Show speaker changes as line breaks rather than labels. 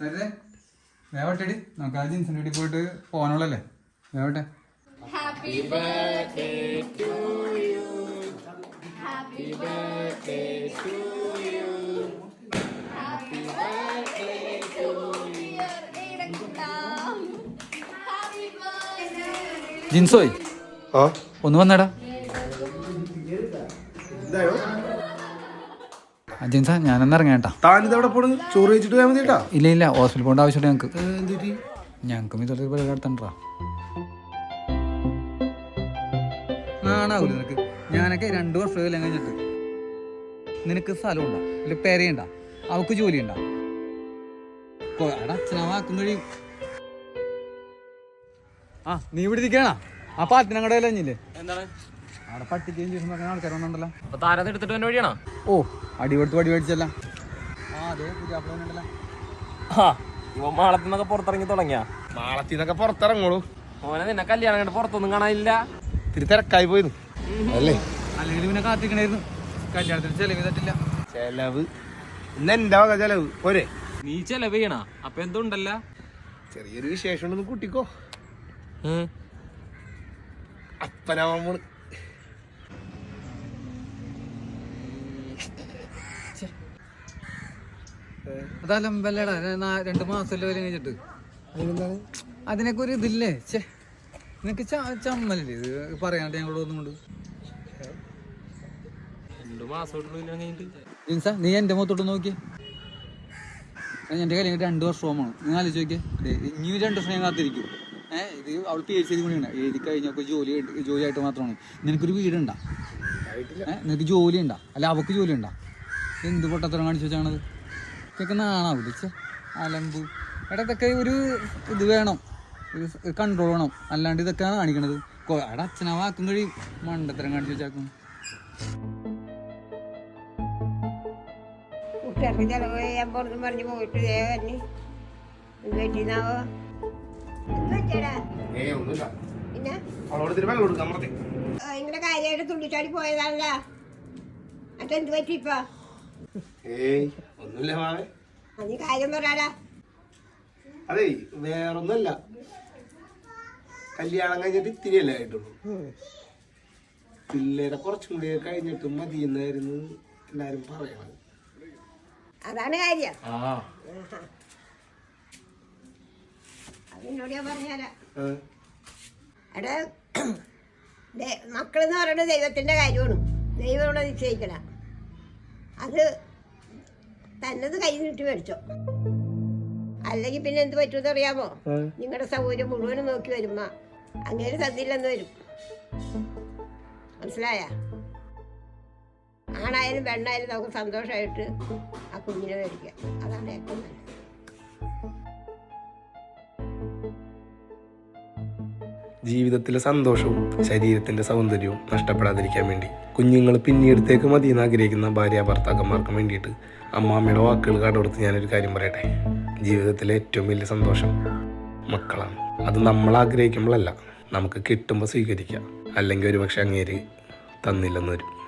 സരിതേ വേവട്ടെടി നമുക്ക് ആ ജീൻസിന്റെ വീട്ടിൽ പോയിട്ട് പോകാനുള്ളല്ലേ വേവട്ടെ. ജിൻസോയ് ഒന്ന് വന്നടാ. ജിൻസ ഞാൻ ഇറങ്ങേട്ടാ
താനിത് എവിടെ പോണു ചോറ് കഴിച്ചിട്ട് പോയാൽ മതി കേട്ടാ
ഇല്ല ഇല്ല ഹോസ്പിറ്റൽ പോകേണ്ട ആവശ്യമില്ല ഞങ്ങൾക്ക് ഞങ്ങൾക്കും ഇതൊരു പരിപാടി നടത്തണ്ടാ നാണാവൂല നിനക്ക്. ഞാനൊക്കെ രണ്ടു വർഷം കല്യാണം കഴിഞ്ഞിട്ട്. നിനക്ക് സ്ഥലം ഉണ്ടാ ഇല്ല പെരയുണ്ട? അവക്ക് ജോലി ഉണ്ടാ അച്ഛനാവാക്കും കഴിയും. ആ നീ ഇവിടെ ഇരിക്കണ? ആ പാലത്തിനങ്ങടെ കഴിഞ്ഞില്ലേ
എന്താണ്?
അവിടെ പട്ടിക്കുകയും ചെയ്യുന്ന ആൾക്കാർ വന്നിട്ടുണ്ടല്ലോ.
അപ്പൊ എടുത്തിട്ട് വഴിയാണോ?
ഓ അടി കൊടുത്ത് പടി മേടിച്ചല്ല.
മാളത്തിൽ നിന്നൊക്കെ പുറത്തിറങ്ങി തുടങ്ങിയാ?
മാളത്തിൽ നിന്നൊക്കെ പുറത്തിറങ്ങോളൂ
മോനെ നിന്നെ കല്യാണം കണ്ട് പുറത്തൊന്നും കാണാനില്ല.
ഇത്തിരി തിരക്കായി പോയിരുന്നു. അല്ലേ?
അല്ലെങ്കിൽ പിന്നെ കാത്തിക്കണായിരുന്നു. കല്യാണത്തിന് ചെലവ് ചെയ്തിട്ടില്ല
ചെലവ്. ഇന്ന് എന്റെ വക ചെലവ്. പോരെ.
നീ ചെലവ് ചെയ്യണ? അപ്പൊ എന്തുണ്ടല്ല?
ചെറിയൊരു വിശേഷം ഉണ്ടെന്ന് കൂട്ടിക്കോ അപ്പനാവുമ്പോൾ
അതല്ലടാ രണ്ട് മാസമല്ലേ വരെ കഴിഞ്ഞിട്ട് അതിനൊക്കെ ഒരു ഇതില്ലേ? ചേ നിനക്ക് ചമ്മലില്ലേ? ഇത് പറയാണ്ട് ഞങ്ങളോട് ഒന്നുകൊണ്ട് ജിൻസ നീ എന്റെ മുഖത്തോട്ട് നോക്കി എന്റെ കല്യാണം രണ്ടു രണ്ട് വർഷമാണ് നിങ്ങൾ ആലോചിച്ച് നോക്കിയേ. ഇനി രണ്ട് വർഷം ഞാൻ കാത്തിരിക്കും. ഏഹ് ഇത് അവൾ പി എച്ച് ഡി കൂടിയാണ് എഴുതി കഴിഞ്ഞൊക്കെ ജോലി ജോലിയായിട്ട് മാത്രമാണ്. നിനക്കൊരു വീടുണ്ടാ? നിനക്ക് ജോലി ഉണ്ടാ അല്ല അവക്ക് ജോലി ഉണ്ടാ എന്ത് പൊട്ടത്തരം കാണിച്ചു വെച്ചാണത്? ഇതൊക്കെ നാണാ വിളിച്ച അലമ്പു. എടാ ഇതൊക്കെ ഒരു ഇത് വേണം. ഒരു കൺട്രോൾ വേണം. അല്ലാണ്ട് ഇതൊക്കെയാണ് കാണിക്കണത്. എടാ അച്ഛനാ വാക്കും കഴിയും. മണ്ടത്തരം കാണിച്ചു വെച്ചാക്കും.
കുട്ടികൾക്ക് ചെലവ് പുറത്തും പറഞ്ഞു പോയിട്ട് വീട്ടിന്നാവോ പിന്നെ? കാര്യമായിട്ട് തുള്ളിച്ചാടി പോയതാണല്ലോ. അതെന്ത് എന്ത് പറ്റി ഇപ്പൊ?
അതേ വേറൊന്നുമല്ല. കല്യാണം കഴിഞ്ഞിട്ട് ഇത്തിരി അല്ലേ ആയിട്ടുള്ളൂ. പിള്ളേരെ കുറച്ചും കൂടി കഴിഞ്ഞിട്ട് മതി എന്നായിരുന്നു എല്ലാരും പറയണത്.
അതാണ് കാര്യം. അതിനോട് ഞാൻ പറഞ്ഞാലാ എടാ ദേ- മക്കളെന്ന് പറയുന്നത് ദൈവത്തിന്റെ കാര്യമാണ്. ദൈവം ഇവിടെ നിശ്ചയിക്കണ. അത് തന്നത് കൈ നീട്ടി മേടിച്ചോ. അല്ലെങ്കിൽ പിന്നെ എന്ത് പറ്റുമെന്ന് അറിയാമോ? നിങ്ങളുടെ സൗകര്യം മുഴുവനും നോക്കി വരുമ്പോ അങ്ങനെ തന്നില്ലെന്ന് വരും. മനസ്സിലായ? ആണായാലും പെണ്ണായാലും നമുക്ക് സന്തോഷമായിട്ട് ആ കുഞ്ഞിനെ മേടിക്കാം. അതാണ് ഏറ്റവും നല്ലത്.
ജീവിതത്തിലെ സന്തോഷവും ശരീരത്തിന്റെ സൗന്ദര്യവും നഷ്ടപ്പെടാതിരിക്കാൻ വേണ്ടി. കുഞ്ഞുങ്ങൾ പിന്നീടത്തേക്ക് മതി എന്ന് ആഗ്രഹിക്കുന്ന ഭാര്യ ഭർത്താക്കന്മാർക്കും വേണ്ടിയിട്ട് അമ്മാമ്മയുടെ വാക്കുകൾ കടമെടുത്ത് ഞാനൊരു കാര്യം പറയട്ടെ. ജീവിതത്തിലെ ഏറ്റവും വലിയ സന്തോഷം മക്കളാണ്. അത് നമ്മൾ ആഗ്രഹിക്കുമ്പോഴല്ല നമുക്ക് കിട്ടുമ്പോൾ സ്വീകരിക്കാം. അല്ലെങ്കിൽ ഒരുപക്ഷെ അങ്ങേര് തന്നില്ലെന്ന് വരും.